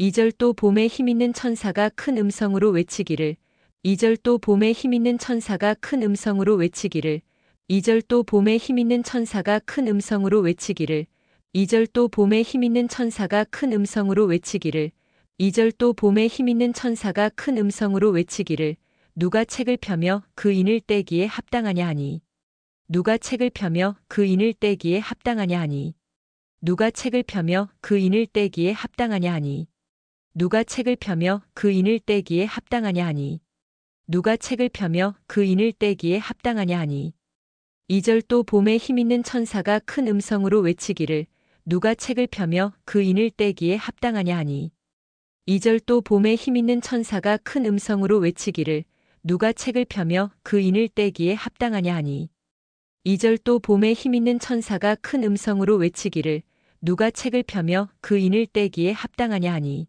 이절 또 봄에 힘있는 천사가 큰 음성으로 외치기를. 이절 또 봄에 힘있는 천사가 큰 음성으로 외치기를. 이절 또 봄에 힘있는 천사가 큰 음성으로 외치기를. 이절 또 봄에 힘있는 천사가 큰 음성으로 외치기를. 이절 또 봄에 힘있는 천사가 큰 음성으로 외치기를. 누가 책을 펴며 그 인을 떼기에 합당하냐 하니? 누가 책을 펴며 그 인을 떼기에 합당하냐 하니? 누가 책을 펴며 그 인을 떼기에 합당하냐 하니 누가 책을 펴며 그 인을 떼기에 합당하냐 하니? 누가 책을 펴며 그 인을 떼기에 합당하냐 하니? 이절 또 봄에 힘있는 천사가 큰 음성으로 외치기를 누가 책을 펴며 그 인을 떼기에 합당하냐 하니? 이절 또 봄에 힘있는 천사가 큰 음성으로 외치기를 누가 책을 펴며 그 인을 떼기에 합당하냐 하니? 이절 또 봄에 힘있는 천사가 큰 음성으로 외치기를 누가 책을 펴며 그 인을 떼기에 합당하냐 하니